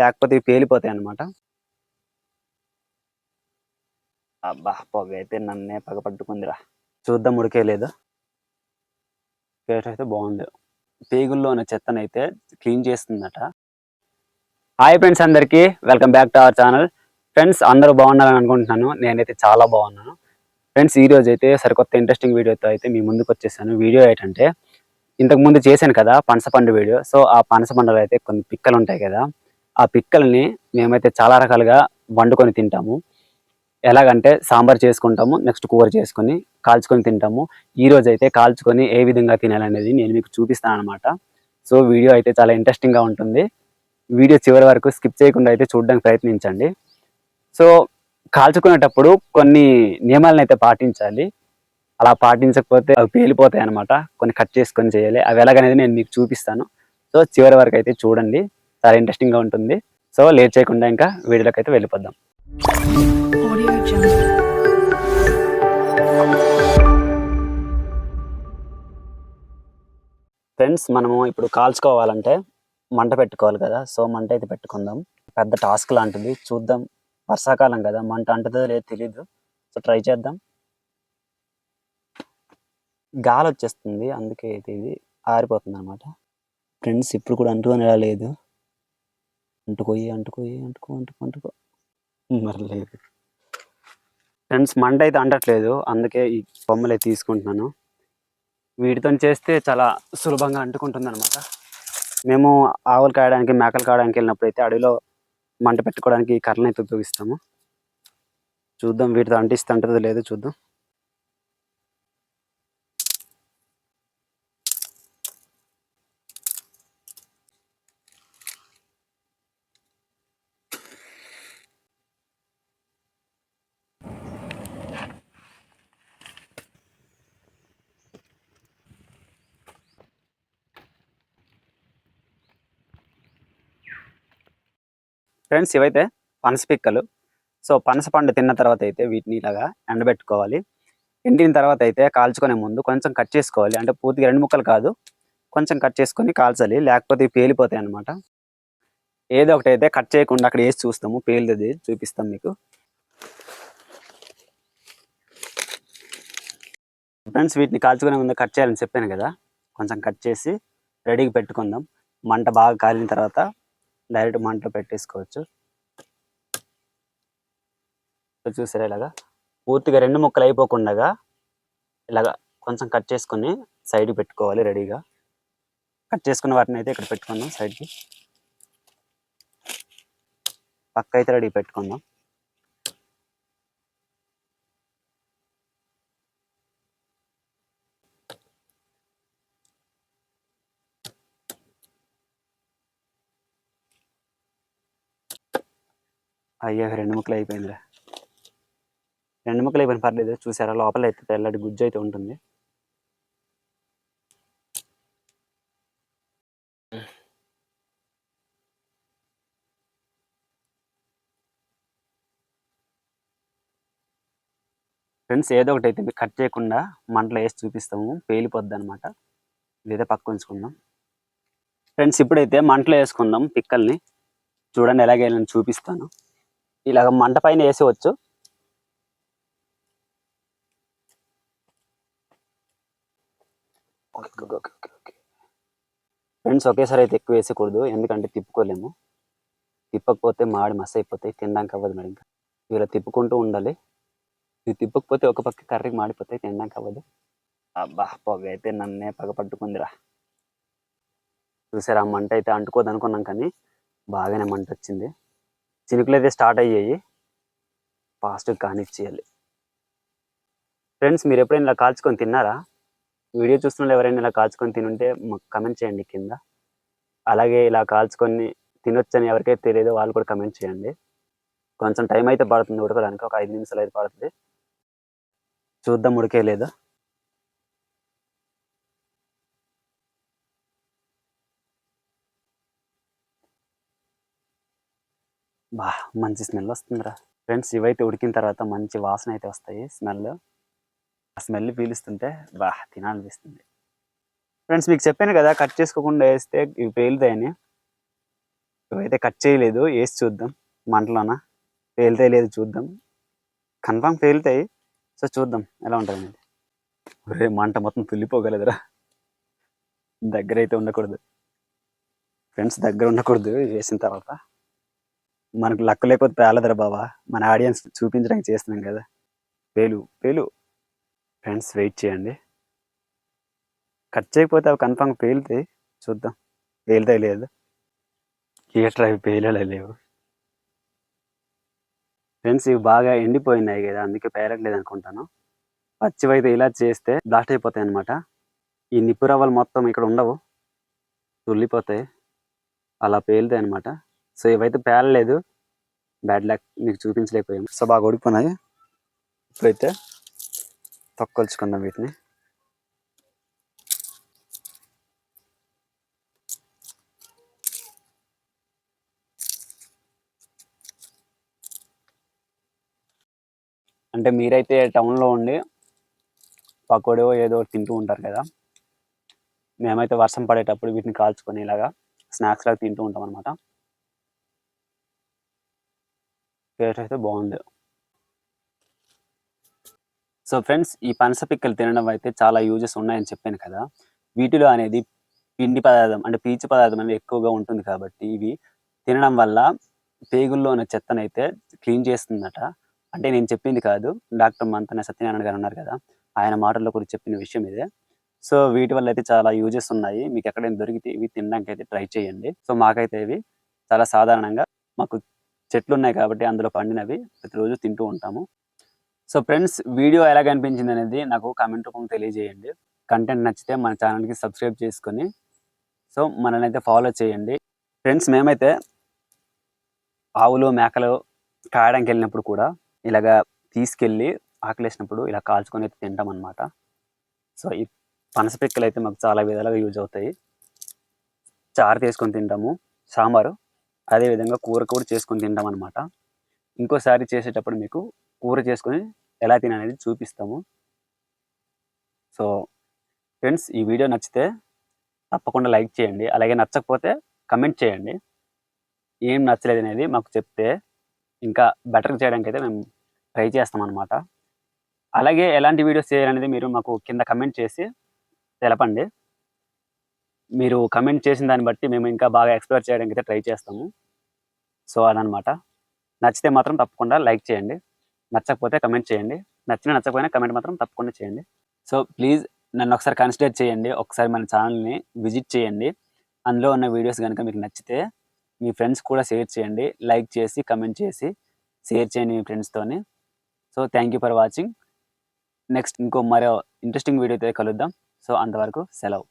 లేకపోతే ఇవి పేలిపోతాయి అన్నమాట. అబ్బా పొగ అయితే నన్నే పగ పట్టుకుందిరా. చూద్దాం ఉడికే లేదు. టేస్ట్ అయితే బాగుంది. పేగుల్లో ఉన్న చెత్తనైతే క్లీన్ చేస్తుందట. హాయ్ ఫ్రెండ్స్ అందరికీ welcome back to our channel friends అందరూ బాగున్నారని అనుకుంటున్నాను. నేనైతే చాలా బాగున్నాను. ఫ్రెండ్స్ ఈ రోజు అయితే సరికొత్త ఇంట్రెస్టింగ్ వీడియోతో అయితే మీ ముందుకు వచ్చేసాను. వీడియో ఏంటంటే ఇంతకు ముందు చేశాను కదా పనసపండు వీడియో సో ఆ పనసపండులో అయితే కొన్ని పిక్కలు ఉంటాయి కదా. ఆ పిక్కల్ని మేమైతే చాలా రకాలుగా వండుకొని తింటాము. ఎలాగంటే సాంబార్ చేసుకుంటాము నెక్స్ట్ కూర చేసుకొని కాల్చుకొని తింటాము. ఈరోజు అయితే కాల్చుకొని ఏ విధంగా తినాలనేది నేను మీకు చూపిస్తాను అనమాట సో వీడియో అయితే చాలా ఇంట్రెస్టింగ్గా ఉంటుంది. వీడియో చివరి వరకు స్కిప్ చేయకుండా అయితే చూడడానికి ప్రయత్నించండి. సో కాల్చుకునేటప్పుడు కొన్ని నియమాలను అయితే పాటించాలి. అలా పాటించకపోతే అవి పేలిపోతాయి అనమాట కొన్ని కట్ చేసుకొని చేయాలి. అవి ఎలాగనేది నేను మీకు చూపిస్తాను. సో చివరి వరకు అయితే చూడండి. చాలా ఇంట్రెస్టింగ్గా ఉంటుంది. సో లేట్ చేయకుండా ఇంకా వీడియోలోకి అయితే వెళ్ళిపోద్దాం ఫ్రెండ్స్ మనము ఇప్పుడు కాల్చుకోవాలంటే మంట పెట్టుకోవాలి కదా. సో మంట అయితే పెట్టుకుందాం. పెద్ద టాస్క్ లాంటిది. చూద్దాం. వర్షాకాలం కదా. మంట అంటుందో లేదో తెలీదు. సో ట్రై చేద్దాం. గాలి వచ్చేస్తుంది. అందుకే ఇది ఆరిపోతుంది అనమాట ఫ్రెండ్స్ ఇప్పుడు కూడా అంటుకొని లేదు అంటుకోయి అంటుకోయి అంటుకో అంటుకో అంటుకో మరి లేదు ఫ్రెండ్స్ మంట అయితే అంటట్లేదు. అందుకే ఈ బొమ్మలు అయితే తీసుకుంటున్నాను. వీటితో చేస్తే చాలా సులభంగా అంటుకుంటుంది అనమాట మేము ఆవులు కాయడానికి మేకలు కాయడానికి వెళ్ళినప్పుడు అయితే అడవిలో మంట పెట్టుకోవడానికి కర్రలు కర్రలను అయితే ఉపయోగిస్తాము. చూద్దాం వీటితో అంటిస్తే అంటుందో లేదో చూద్దాం. ఫ్రెండ్స్ ఇవైతే పనస పిక్కలు. సో పనస పండు తిన్న తర్వాత అయితే వీటిని ఇలాగా ఎండబెట్టుకోవాలి. ఎండిన తర్వాత అయితే కాల్చుకునే ముందు కొంచెం కట్ చేసుకోవాలి. అంటే పూర్తిగా రెండు ముక్కలు కాదు కొంచెం కట్ చేసుకొని కాల్చాలి. లేకపోతే పేలిపోతాయి అనమాట ఏదో ఒకటి అయితే కట్ చేయకుండా అక్కడ వేసి చూస్తాము. పేలుతుంది చూపిస్తాం మీకు. ఫ్రెండ్స్ వీటిని కాల్చుకునే ముందు కట్ చేయాలని చెప్పాను కదా. కొంచెం కట్ చేసి రెడీగా పెట్టుకుందాం. మంట బాగా కాలిన తర్వాత డైరెక్ట్ మంటలో పెట్టేసుకోవచ్చు. చూసారా ఇలాగా? పూర్తిగా రెండు ముక్కలు అయిపోకుండా ఇలాగా కొంచెం కట్ చేసుకొని సైడ్కి పెట్టుకోవాలి రెడీగా. కట్ చేసుకున్న వాటిని అయితే ఇక్కడ పెట్టుకుందాం సైడ్కి. పక్క అయితే రెడీ పెట్టుకుందాం. అయ్యో రెండు ముక్కలు అయిపోయిందిరా. రెండు ముక్కలు అయిపోయిన పర్లేదు. చూసారా? లోపల అయితే తెల్లటి గుజ్జు అయితే ఉంటుంది. ఫ్రెండ్స్ ఏదో ఒకటి అయితే కట్ చేయకుండా మంటలో వేసి చూపిస్తాము. పేలిపోద్ది అనమాట లేదా పక్క ఉంచుకుందాం. ఫ్రెండ్స్ ఇప్పుడైతే మంటలో వేసుకుందాం పిక్కల్ని. చూడండి ఎలాగైనా చూపిస్తాను. ఇలాగ మంట పైన వేసేవచ్చు. ఫ్రెండ్స్ ఒకేసారి అయితే ఎక్కువ వేసకూడదు ఎందుకంటే తిప్పుకోలేము. తిప్పకపోతే మాడి మస్ అయిపోతాయి. తినడానికి అవ్వదు మరి ఇంకా. ఇలా తిప్పుకుంటూ ఉండాలి. ఇది తిప్పకపోతే ఒక పక్క కర్రీకి మాడిపోతాయి. తినడానికి అవ్వదు. అబ్బా పొగ అయితే నన్నే పగ పట్టుకుందిరా. చూసారా ఆ మంట అయితే అంటుకోదనుకున్నాం కానీ బాగానే మంట వచ్చింది. చినుకులు అయితే స్టార్ట్ అయ్యాయి. ఫాస్ట్గా కానిచ్చేయాలి. ఫ్రెండ్స్ మీరు ఎప్పుడైనా ఇలా కాల్చుకొని తిన్నారా? వీడియో చూస్తున్న ఎవరైనా ఇలా కాల్చుకొని తినుంటే మాకు కమెంట్ చేయండి కింద. అలాగే ఇలా కాల్చుకొని తినొచ్చని ఎవరికైతే తెలియదో వాళ్ళు కూడా కమెంట్ చేయండి. కొంచెం టైం అయితే పడుతుంది ఉడకడానికి ఒక ఐదు నిమిషాలు అయితే పడుతుంది. చూద్దాం ఉడికే లేదా? బా మంచి స్మెల్ వస్తుందిరా. ఫ్రెండ్స్ ఇవైతే ఉడికిన తర్వాత మంచి వాసన అయితే వస్తాయి స్మెల్ ఆ స్మెల్ పీలుస్తుంటే బా తినాలనిపిస్తుంది. ఫ్రెండ్స్ మీకు చెప్పాను కదా కట్ చేసుకోకుండా వేస్తే ఇవి పేలుతాయని. ఇవైతే కట్ చేయలేదు వేసి చూద్దాం మంటలోన. పేలుతాయి లేదు చూద్దాం. కన్ఫామ్ పేలుతాయి. సో చూద్దాం ఎలా ఉంటుంది ఒరే మంట మొత్తం తుల్లిపోగలదురా. దగ్గర అయితే ఉండకూడదు. ఫ్రెండ్స్ దగ్గర ఉండకూడదు వేసిన తర్వాత. మనకు లక్క లేకపోతే పేలదురా బావా. మన ఆడియన్స్ చూపించడానికి చేస్తున్నాం కదా. పేలు పేలు. ఫ్రెండ్స్ వెయిట్ చేయండి. కట్ చేయకపోతే అవి కన్ఫామ్ పేలుతాయి. చూద్దాం. పేలుతాయి లేదు. థియేటర్ అవి పేలలే లేవు. ఫ్రెండ్స్ ఇవి బాగా ఎండిపోయినాయి కదా. అందుకే పేలట్లేదు అనుకుంటాను. పచ్చివైతే ఇలా చేస్తే బ్లాస్ట్ అయిపోతాయి అనమాట ఈ నిప్పు రవ్వలు మొత్తం ఇక్కడ ఉండవు. తుల్లిపోతాయి. అలా పేలుతాయి అనమాట సో ఇవైతే పేలలేదు బ్యాడ్ లక్ నీకు చూపించలేకపోయాం సో బాగా ఉడికిపోయినాయి ఇప్పుడైతే తొక్కొలుచుకుందాం వీటిని. అంటే మీరైతే టౌన్లో ఉండి పకోడో ఏదో తింటూ ఉంటారు కదా. మేమైతే వర్షం పడేటప్పుడు వీటిని కాల్చుకొని ఇలాగా స్నాక్స్ లాగా తింటూ ఉంటాం అనమాట టేస్ట్ అయితే బాగుంది. సో ఫ్రెండ్స్ ఈ పనస పిక్కలు తినడం అయితే చాలా యూజెస్ ఉన్నాయని చెప్పాను కదా. వీటిలో అనేది పిండి పదార్థం అంటే పీచు పదార్థం అనేది ఎక్కువగా ఉంటుంది కాబట్టి ఇవి తినడం వల్ల పేగుల్లో ఉన్న చెత్తనైతే క్లీన్ చేస్తుందట. అంటే నేను చెప్పింది కాదు డాక్టర్ మంతన సత్యనారాయణ గారు ఉన్నారు కదా ఆయన మాటల్లో కూడా చెప్పిన విషయం ఇదే. సో వీటి వల్ల అయితే చాలా యూజెస్ ఉన్నాయి. మీకు ఎక్కడైనా దొరికితే ఇవి తినడానికి అయితే ట్రై చేయండి. సో మాకైతే ఇవి చాలా సాధారణంగా మాకు చెట్లు ఉన్నాయి కాబట్టి అందులో పండినవి ప్రతిరోజు తింటూ ఉంటాము. సో ఫ్రెండ్స్ వీడియో ఎలా కనిపించింది అనేది నాకు కామెంట్ రూపంలో తెలియజేయండి. కంటెంట్ నచ్చితే మన ఛానల్కి సబ్స్క్రైబ్ చేసుకొని సో మనల్ని అయితే ఫాలో చేయండి. ఫ్రెండ్స్ మేమైతే ఆవులు మేకలు కాయడానికి వెళ్ళినప్పుడు కూడా ఇలాగా తీసుకెళ్ళి ఆకలేసినప్పుడు ఇలా కాల్చుకొని అయితే తింటాం అనమాట సో ఈ పనస పిక్కలు అయితే మాకు చాలా విధాలుగా యూజ్ అవుతాయి. చారు తీసుకొని తింటాము. సాంబారు. అదేవిధంగా కూర కూడా చేసుకొని తింటాం అనమాట ఇంకోసారి చేసేటప్పుడు మీకు కూర చేసుకొని ఎలా తిననేది చూపిస్తాము. సో ఫ్రెండ్స్ ఈ వీడియో నచ్చితే తప్పకుండా లైక్ చేయండి. అలాగే నచ్చకపోతే కమెంట్ చేయండి. ఏం నచ్చలేదు అనేది మాకు చెప్తే ఇంకా బెటర్ చేయడానికి అయితే మేము ట్రై చేస్తాం అనమాట అలాగే ఎలాంటి వీడియోస్ చేయాలనేది మీరు మాకు కింద కమెంట్ చేసి తెలపండి. మీరు కమెంట్ చేసిన దాన్ని బట్టి మేము ఇంకా బాగా ఎక్స్ప్లోర్ చేయడానికి అయితే ట్రై చేస్తాము. సో అదనమాట. నచ్చితే మాత్రం తప్పకుండా లైక్ చేయండి. నచ్చకపోతే కమెంట్ చేయండి. నచ్చిన నచ్చకపోయినా కమెంట్ మాత్రం తప్పకుండా చేయండి. సో ప్లీజ్ నన్ను ఒకసారి కన్సిడర్ చేయండి. ఒకసారి మన ఛానల్ని విజిట్ చేయండి. అందులో ఉన్న వీడియోస్ కనుక మీకు నచ్చితే మీ ఫ్రెండ్స్ కూడా షేర్ చేయండి. లైక్ చేసి కమెంట్ చేసి షేర్ చేయండి మీ ఫ్రెండ్స్తోని so thank you for watching. Next ఇంకో మరో ఇంట్రెస్టింగ్ వీడియోతో కలుద్దాం. సో అంతవరకు సెలవు.